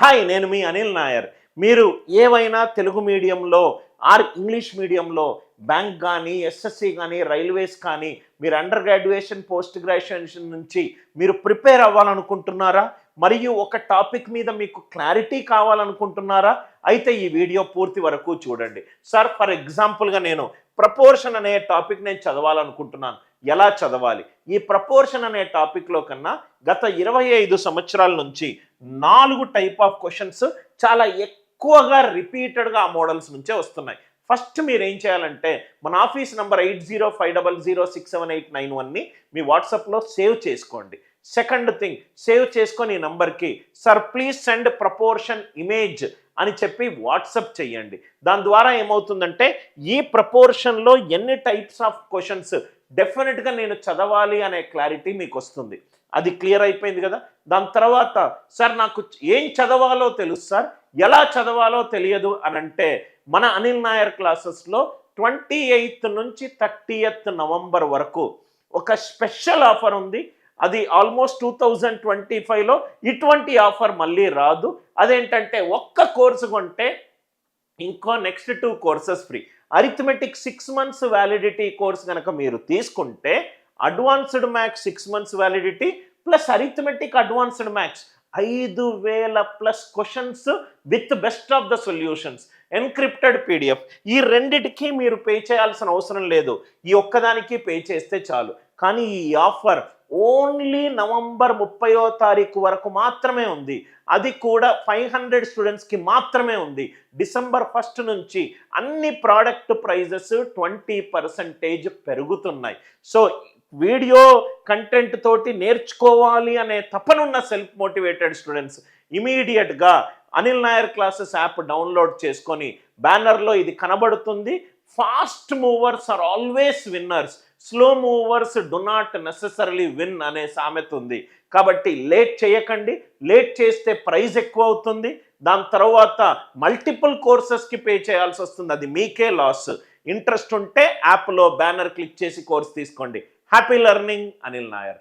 Hi నేను మీ అనిల్ నాయర్. మీరు ఏవైనా తెలుగు మీడియంలో ఆర్ ఇంగ్లీష్ మీడియంలో బ్యాంక్ కానీ ఎస్ఎస్సి కానీ రైల్వేస్ కానీ మీరు అండర్ గ్రాడ్యుయేషన్ పోస్ట్ గ్రాడ్యుయేషన్ నుంచి మీరు ప్రిపేర్ అవ్వాలనుకుంటున్నారా? మరియు ఒక టాపిక్ మీద మీకు క్లారిటీ కావాలనుకుంటున్నారా? అయితే ఈ వీడియో పూర్తి వరకు చూడండి. సార్ ఫర్ ఎగ్జాంపుల్గా నేను ప్రపోర్షన్ అనే టాపిక్ నేను చదవాలనుకుంటున్నాను. ఎలా చదవాలి? ఈ ప్రపోర్షన్ అనే టాపిక్లో కన్నా గత ఇరవై ఐదు సంవత్సరాల నుంచి నాలుగు టైప్ ఆఫ్ క్వశ్చన్స్ చాలా ఎక్కువగా రిపీటెడ్గా ఆ మోడల్స్ నుంచే వస్తున్నాయి. ఫస్ట్ మీరు ఏం చేయాలంటే మన office number eight zero five double zero six seven eight nine వన్ని మీ వాట్సాప్లో సేవ్ చేసుకోండి. సెకండ్ థింగ్ సేవ్ చేసుకొని ఈ నంబర్కి sir please send proportion image అని చెప్పి వాట్సప్ చేయండి. దాని ద్వారా ఏమవుతుందంటే ఈ ప్రపోర్షన్లో ఎన్ని టైప్స్ ఆఫ్ క్వశ్చన్స్ డెఫినెట్గా నేను చదవాలి అనే క్లారిటీ మీకు వస్తుంది అది క్లియర్ అయిపోయింది కదా? దాని తర్వాత సార్ నాకు ఏం చదవాలో తెలుసు సార్ ఎలా చదవాలో తెలియదు అని అంటే మన అనిల్ నాయర్ క్లాసెస్లో ట్వంటీ ఎయిత్ నుంచి థర్టీయత్ నవంబర్ వరకు ఒక స్పెషల్ ఆఫర్ ఉంది. అది ఆల్మోస్ట్ టూ థౌజండ్ ట్వంటీ ఫైవ్లో ఇటువంటి ఆఫర్ మళ్ళీ రాదు. అదేంటంటే ఒక్క కోర్సు కొంటే ఇంకో next two courses free arithmetic six months validity course కనుక మీరు తీసుకుంటే advanced maths six months validity plus arithmetic advanced maths ఐదు వేల plus questions with best of the solutions encrypted PDF ఈ రెండిటికి మీరు పే చేయాల్సిన అవసరం లేదు. ఈ ఒక్కదానికి పే చేస్తే చాలు. కానీ ఈ ఆఫర్ ఓన్లీ నవంబర్ ముప్పయో తారీఖు వరకు మాత్రమే ఉంది. అది కూడా ఫైవ్ హండ్రెడ్ స్టూడెంట్స్కి మాత్రమే ఉంది. డిసెంబర్ ఫస్ట్ నుంచి అన్ని ప్రోడక్ట్ ప్రైజెస్ ట్వంటీ పర్సంటేజ్ పెరుగుతున్నాయి. సో వీడియో కంటెంట్ తోటి నేర్చుకోవాలి అనే తపనున్న సెల్ఫ్ మోటివేటెడ్ స్టూడెంట్స్ ఇమీడియట్గా Anil Nair classes app download చేసుకొని బ్యానర్లో ఇది కనబడుతుంది. Fast movers are always winners. Slow movers do not necessary win అనే సామెత ఉంది. కాబట్టి లేట్ చేయకండి. లేట్ చేస్తే ప్రైజ్ ఎక్కువ అవుతుంది. దాని తర్వాత మల్టిపుల్ కోర్సెస్కి పే చేయాల్సి వస్తుంది. అది మీకే లాస్. ఇంట్రెస్ట్ ఉంటే యాప్లో బ్యానర్ క్లిక్ చేసి కోర్స్ తీసుకోండి. Happy learning Anil Nair.